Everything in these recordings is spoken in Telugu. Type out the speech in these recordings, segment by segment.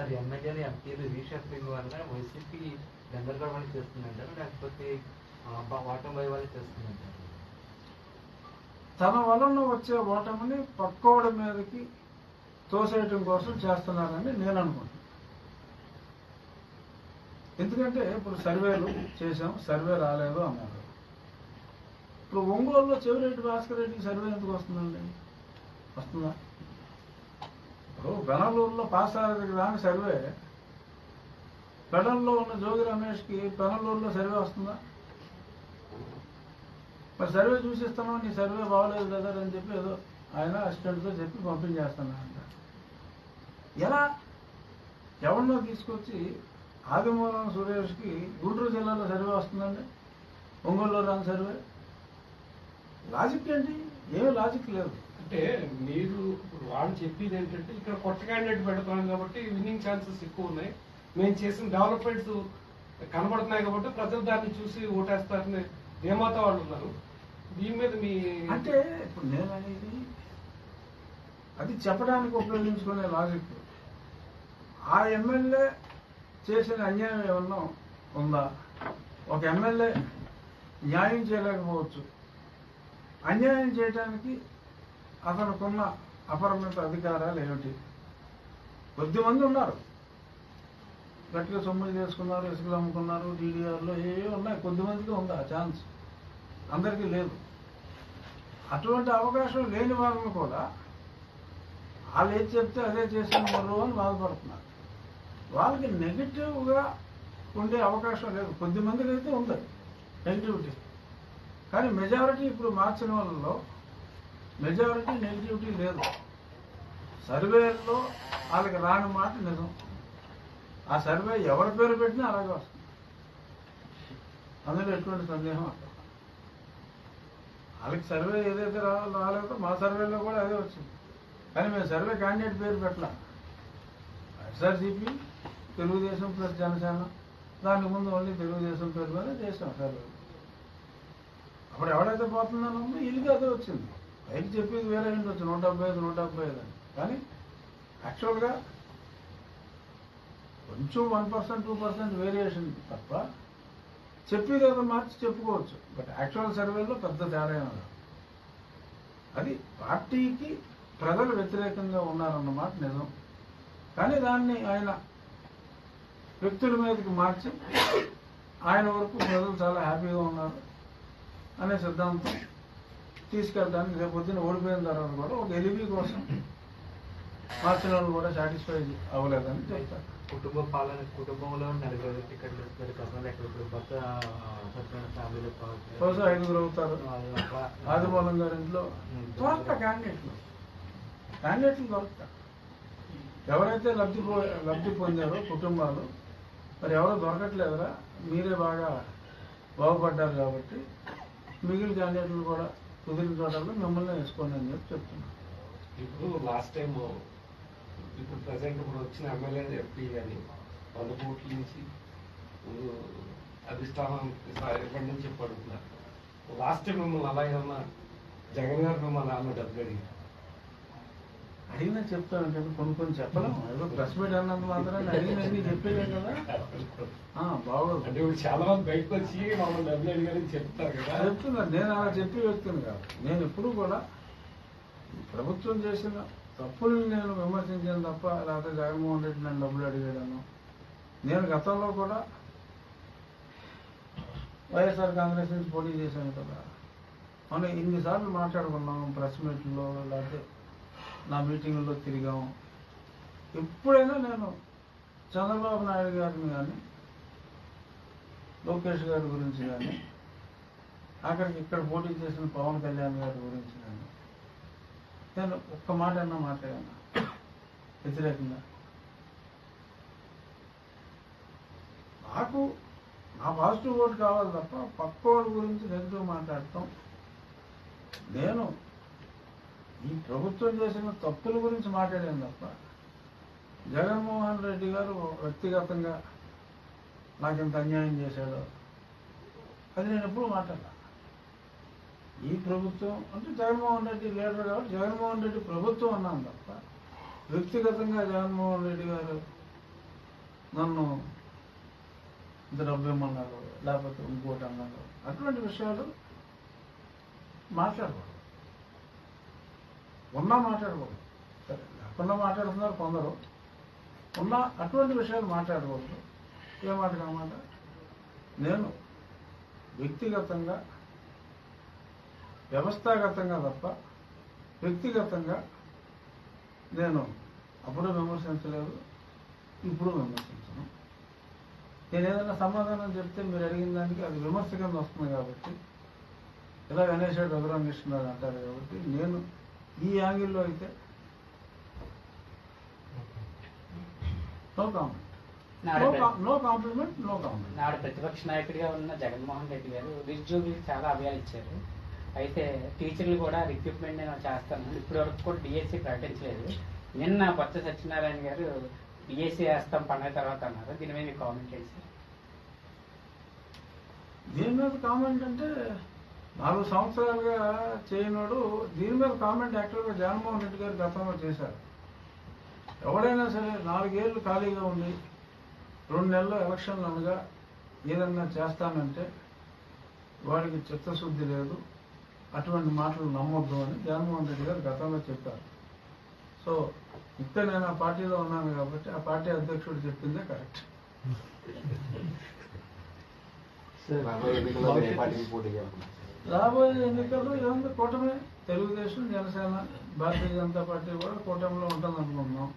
సార్ ఎమ్మెల్యేని ఎంపీలు రీషఫ్లింగ్ వల్ల వైసీపీ గందరగోళం చేస్తుందంటారు? లేకపోతే ఓటమి వాళ్ళు చేస్తుందంటారు? తన వలన వచ్చే ఓటమిని పక్కోడి మీదకి తోసేయటం కోసం చేస్తున్నారని నేను అనుకుంటున్నాను. ఎందుకంటే ఇప్పుడు సర్వేలు చేసాం సర్వే రాలేదు అన్నారు. ఇప్పుడు ఒంగోలులో చెవిరెడ్డి భాస్కర్ రెడ్డికి సర్వే ఎందుకు వస్తుందండి? వస్తుందా? ఇప్పుడు బెనలూరులో పాసారథికి రాని సర్వే. పెడల్లో ఉన్న జోగి రమేష్కి పెనలూరులో సర్వే వస్తుందా? మరి సర్వే చూసిస్తున్నాం నీ సర్వే బాగోలేదు కదా అని చెప్పి ఏదో ఆయన అసిస్టెంట్తో చెప్పి పంపించేస్తున్నానంట ఎలా? ఎవరినో తీసుకొచ్చి ఆదిమూలం సురేష్కి గుంటూరు జిల్లాలో సర్వే వస్తుందండి? ఒంగోలులో రాని సర్వే? లాజిక్ ఏంటి? ఏమీ లాజిక్ లేదు. అంటే మీరు వాళ్ళు చెప్పేది ఏంటంటే ఇక్కడ కొత్త క్యాండిడేట్ పెడతాం కాబట్టి విన్నింగ్ ఛాన్సెస్ ఎక్కువ ఉన్నాయి. మేము చేసిన డెవలప్మెంట్స్ కనబడుతున్నాయి కాబట్టి ప్రజలు దాన్ని చూసి ఓటేస్తారని ధీమాత వాళ్ళు ఉన్నారు. దీని మీద మీ అంటే ఇప్పుడు నేను అనేది అది చెప్పడానికి ఉపయోగించుకునే లాజిక్ ఆ ఎమ్మెల్యే చేసిన అన్యాయం ఏమన్నా ఉందా? ఒక ఎమ్మెల్యే న్యాయం చేయలేకపోవచ్చు. అన్యాయం చేయడానికి అతనుకున్న అపరిమిత అధికారాలు ఏమిటి? కొద్దిమంది ఉన్నారు. గట్టిగా సొమ్ములు చేసుకున్నారు ఇసుకలు అమ్ముకున్నారు డీడీఆర్లో ఏ ఉన్నాయి కొద్దిమందికి ఉంది? ఆ ఛాన్స్. అందరికీ లేదు. అటువంటి అవకాశం లేని వాళ్ళని కూడా వాళ్ళు ఏది చెప్తే అదే చేసిన మరో అని బాధపడుతున్నారు. వాళ్ళకి నెగిటివ్గా ఉండే అవకాశం లేదు. కొద్ది మందికి అయితే ఉంది. నెగిటివిటీ కానీ మెజారిటీ ఇప్పుడు మార్చిన వాళ్ళలో మెజారిటీ నెగిటివిటీ లేదు. సర్వేలో వాళ్ళకి రాని మాట నిజం. ఆ సర్వే ఎవరి పేరు పెట్టినా అలాగే వస్తుంది. అందులో ఎటువంటి సందేహం అక్కడ వాళ్ళకి సర్వే ఏదైతే రాలేదో మా సర్వేలో కూడా అదే వచ్చింది. కానీ మేము సర్వే క్యాండిడేట్ పేరు పెట్టలా. ఎస్ఆర్సీపీ తెలుగుదేశం ప్లస్ జనసేన దానికి ముందు ఓన్లీ తెలుగుదేశం పేరు మీద చేసాం సర్వే. అప్పుడు ఎవడైతే పోతుందని ఉందో వీళ్ళకి అదే వచ్చింది. పైకి చెప్పేది వేరే ఉండొచ్చు నూట డెబ్బై ఐదు నూట డెబ్బై ఐదు అని. కానీ యాక్చువల్గా కొంచెం one percent two percent variation తప్ప చెప్పేది ఏదో మార్చి చెప్పుకోవచ్చు. బట్ యాక్చువల్ సర్వేలో పెద్ద తేడా ఏమీ అది పార్టీకి ప్రజలు వ్యతిరేకంగా ఉన్నారన్నమాట నిజం. కానీ దాన్ని ఆయన వ్యక్తుల మీదకి మార్చి ఆయన వరకు ప్రజలు చాలా హ్యాపీగా ఉన్నారు అనే సిద్ధాంతం తీసుకెళ్ళడానికి రేపు పొద్దున్న ఓడిపోయిన తర్వాత కూడా ఒక ఎలిబి కోసం మార్చిన వాళ్ళు కూడా సాటిస్ఫై అవ్వలేదని చెప్తారు కుటుంబ పాలన కుటుంబంలో నలుగురు ఫ్యామిలీలో బహుశా ఐదుగురు అవుతారు. ఆదిమూలం గారి ఇంట్లో దొరక్క క్యాండిడేట్లు. క్యాండిడేట్లు దొరక్క. ఎవరైతే లబ్ధి లబ్ధి పొందారో కుటుంబాలు మరి ఎవరో దొరకట్లేదురా మీరే బాగా బాగుపడ్డారు కాబట్టి మిగిలిన క్యాండిడేట్లు కూడా కుదిరిన చోటల్లో మిమ్మల్ని వేసుకోండి అని చెప్పి చెప్తున్నాను ఇప్పుడు లాస్ట్ టైం ఇప్పుడు ప్రజెంట్ ఇప్పుడు వచ్చిన ఎమ్మెల్యే ఎంపీ కానీ వంద కోట్ల నుంచి అధిష్టానం ఇప్పటి నుంచి చెప్పి అడుగుతున్నారు. లాస్ట్ టైం మిమ్మల్ని అలా ఏమన్నా జగన్ గారు మిమ్మల్ని అన్న డబ్బు అడిగారు? అడిగినా చెప్తాను కొన్ని కొన్ని చెప్పలేము. ఏదో ప్రెస్ మీట్ అన్నంత మాత్రం అడిగినవి చెప్పేదే కదా. బాగోదు అంటే ఇప్పుడు చాలా మంది బయటకు వచ్చి మమ్మల్ని డబ్బులు అడిగారని చెప్తారు కదా. చెప్తున్నారు. నేను అలా చెప్పి వ్యక్తిని కాదు. నేను ఎప్పుడు కూడా ప్రభుత్వం చేసిన తప్పుల్ని నేను విమర్శించాను తప్ప లేకపోతే జగన్మోహన్ రెడ్డి నన్ను డబ్బులు అడిగాడను. నేను గతంలో కూడా వైఎస్ఆర్ కాంగ్రెస్ నుంచి పోటీ చేశాను కదా. మనం ఇన్నిసార్లు మాట్లాడుకున్నాం ప్రెస్ మీట్లో లేకపోతే నా మీటింగుల్లో తిరిగాం. ఎప్పుడైనా నేను చంద్రబాబు నాయుడు గారిని కానీ లోకేష్ గారి గురించి కానీ అక్కడికి ఇక్కడ పోటీ చేసిన పవన్ కళ్యాణ్ గారి గురించి కానీ నేను ఒక్క మాట అన్నా మాట్లాడాను వ్యతిరేకంగా? నాకు నా పాజిటివ్ ఓటు కావాలి తప్ప పక్క వాళ్ళ గురించి నెగిటివ్ మాట్లాడటం. నేను ఈ ప్రభుత్వం చేసిన తప్పుల గురించి మాట్లాడాను తప్ప జగన్మోహన్ రెడ్డి గారు వ్యక్తిగతంగా నాకు ఇంత అన్యాయం చేశాడు. అది నేను ఎప్పుడు మాట్లాడాల ఈ ప్రభుత్వం అంటే జగన్మోహన్ రెడ్డి లీడర్ కాబట్టి జగన్మోహన్ రెడ్డి ప్రభుత్వం అన్నాను తప్ప వ్యక్తిగతంగా జగన్మోహన్ రెడ్డి గారు నన్ను ఇంత డబ్బేమన్నారు లేకపోతే ఇంకోటి అన్నారు అటువంటి విషయాలు మాట్లాడకూడదు. ఉన్నా మాట్లాడకూడదు. సరే లేకుండా మాట్లాడుతున్నారు కొందరు. ఉన్నా అటువంటి విషయాలు మాట్లాడకూడదు. ఏ మాట కామాట నేను వ్యక్తిగతంగా వ్యవస్థాగతంగా తప్ప వ్యక్తిగతంగా నేను అప్పుడు విమర్శించలేదు ఇప్పుడు విమర్శించను. నేను ఏదైనా సమాధానం చెప్తే మీరు అడిగిన దానికి అది విమర్శ కింద వస్తుంది కాబట్టి ఇలా గణేశాడు రఘురామకృష్ణరావు అంటారు కాబట్టి నేను ఈ యాంగిల్లో అయితే నో కామెంట్. నాడు ప్ర- నో కాంప్లిమెంట్ నో కామెంట్ నాడు ప్రతిపక్ష నాయకుడిగా ఉన్న జగన్మోహన్ రెడ్డి గారు నిరుద్యోగులకు చాలా అభయాలు ఇచ్చారు. అయితే టీచర్లు కూడా రిక్రూట్మెంట్ నేను చేస్తాను ఇప్పటి వరకు కూడా డిఎస్సి ప్రకటించలేదు. నిన్న బొత్స సత్యనారాయణ గారు డిఎస్సి వేస్తాం పండుగ తర్వాత అన్నారు. దీని మీద కామెంట్ చేసి దీని మీద కామెంట్ అంటే నాలుగు సంవత్సరాలుగా చేయనోడు దీని మీద కామెంట్ యాక్చువల్గా జగన్మోహన్ రెడ్డి గారు గతంలో చేశారు. ఎవడైనా సరే నాలుగేళ్ళు ఖాళీగా ఉండి రెండు నెలలు ఎలక్షన్లు అనగా ఏదన్నా చేస్తానంటే వాడికి చిత్తశుద్ధి లేదు అటువంటి మాటలు నమ్మొద్దు అని జగన్మోహన్ రెడ్డి గారు గతంలో చెప్పారు. సో ఇక్కడ నేను ఆ పార్టీలో ఉన్నాను కాబట్టి ఆ పార్టీ అధ్యక్షుడు చెప్పిందే కరెక్ట్. రాబోయే ఎన్నికల్లో ఏముంది? కూటమి తెలుగుదేశం జనసేన భారతీయ జనతా పార్టీ కూడా కూటమిలో ఉంటుంది అనుకుంటున్నాం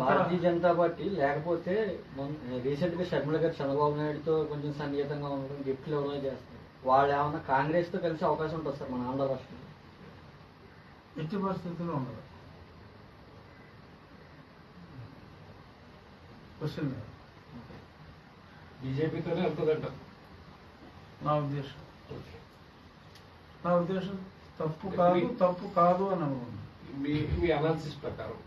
భారతీయ జనతా పార్టీ లేకపోతే రీసెంట్గా షర్మిల గారు చంద్రబాబు నాయుడుతో కొంచెం సన్నిహితంగా ఉండడం గిఫ్ట్లు ఎవరో చేస్తారు? వాళ్ళు ఏమన్నా కాంగ్రెస్తో కలిసే అవకాశం ఉంటుంది సార్ మన ఆంధ్ర రాష్ట్రంలో? ఎట్టి పరిస్థితుల్లో ఉండదు. క్వశ్చన్. బీజేపీతోనే వెళ్తుందంట నా ఉద్దేశం. నా ఉద్దేశం తప్పు కాదు తప్పు కాదు అని అనుకున్నాను మీ మీ అనాలిసిస్ ప్రకారం.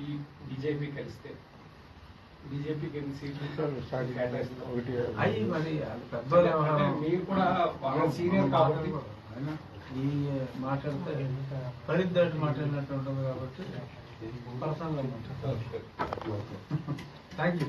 ఈ బీజేపీ కలిస్తే. బీజేపీకి ఎన్ని సీట్లు? మరి కూడా బాగా సీనియర్ కాబట్టి. ఈ మాట్లాడితే పరిద్దాటి మాట్లాడినట్టు ఉంటుంది కాబట్టి పర్సనల్ థ్యాంక్ యూ